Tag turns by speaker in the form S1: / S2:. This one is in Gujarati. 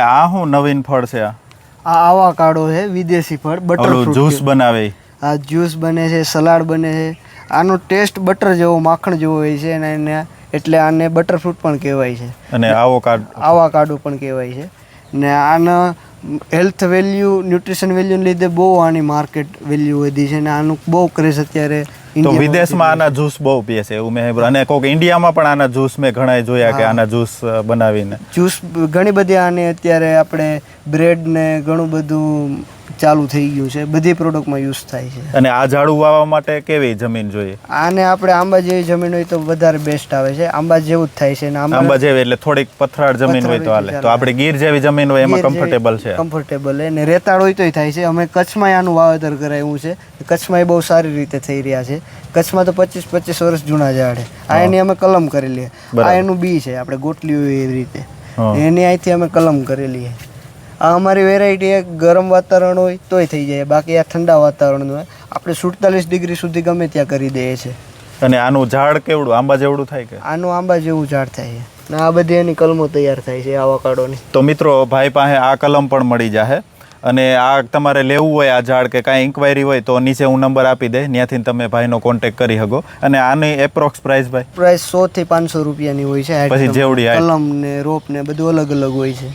S1: આ શું નવીન ફળ છે આ?
S2: આ આવા કાળો છે વિદેશી ફળ બટર
S1: જ્યુસ બનાવે.
S2: આ જ્યુસ બને છે સલાડ બને છે. આનો ટેસ્ટ બટર જેવો માખણ જેવો હોય છે અને એને એટલે આને બટર ફ્રૂટ પણ કહેવાય છે.
S1: અને આવો કાર્ડ
S2: આવા કાડો પણ કહેવાય છે. ને આના હેલ્થ વેલ્યુ ન્યુટ્રિશન વેલ્યુને લીધે બહુ આની માર્કેટ વેલ્યુ વધી છે ને આનું બહુ ક્રેઝ અત્યારે
S1: તો વિદેશમાં આના જ્યુસ બહુ પીએ છે એવું મેં અને કોઈક ઇન્ડિયામાં પણ આના જ્યુસ મેં ઘણા જોયા કે આના જ્યુસ બનાવીને.
S2: જ્યુસ ઘણી બધી આને અત્યારે આપણે બ્રેડ ને ઘણું બધું ચાલુ થઈ ગયું છે. બધી પ્રોડક્ટમાં યુઝ થાય છે.
S1: અને આ ઝાડુ વાવવા માટે કેવી જમીન જોઈએ?
S2: આને આપણે આંબા જેવી જમીન હોય તો વધારે બેસ્ટ આવે છે. આંબા જેવું જ થાય છે આંબા
S1: જેવી એટલે થોડીક પથરાળ જમીન હોય તો હાલે. તો આપણે ગીર જેવી જમીન હોય એમાં કમ્ફર્ટેબલ છે.
S2: કમ્ફર્ટેબલ અને રેતાળ હોય તોય થાય છે. અમે કચ્છમાં આનું વાવેતર કરાવ્યું છે. કચ્છમાં એ બહુ સારી રીતે થઈ રહ્યા છે. કચ્છમાં તો પચીસ પચીસ વર્ષ જૂના ઝાડ છે. આ એની અમે કલમ કરેલી આ એનું બી છે. આપણે ગોટલી હોય એવી રીતે. એની અહીંથી અમે કલમ કરેલી છે. આ અમારી વેરાયટી એક ગરમ વાતાવરણ હોય તોય થઈ જાય. બાકી આ ઠંડા વાતાવરણનું હોય. આપણે સુડતાલીસ ડિગ્રી સુધી ગમે ત્યાં કરી દઈએ છીએ
S1: અને આનું ઝાડ કેવડું? આંબા જેવડું થાય કે?
S2: આનું આંબા જેવું ઝાડ થાય. છે આ બધી એની કલમો તૈયાર થાય છે આવાકાડોની
S1: તો મિત્રો ભાઈ પાસે આ કલમ પણ મળી જાહે. અને આ તમારે લેવું હોય આ ઝાડ કે કાંઈ ઇન્ક્વાયરી હોય તો નીચે હું નંબર આપી દે. ત્યાંથી તમે ભાઈનો કોન્ટેક્ટ કરી શકો. અને આની એપ્રોક્સ પ્રાઇસ ભાઈ?
S2: પ્રાઇસ સો થી પાંચસો રૂપિયાની હોય છે.
S1: પછી જેવડી.
S2: કલમ ને રોપ ને બધું અલગ અલગ હોય છે.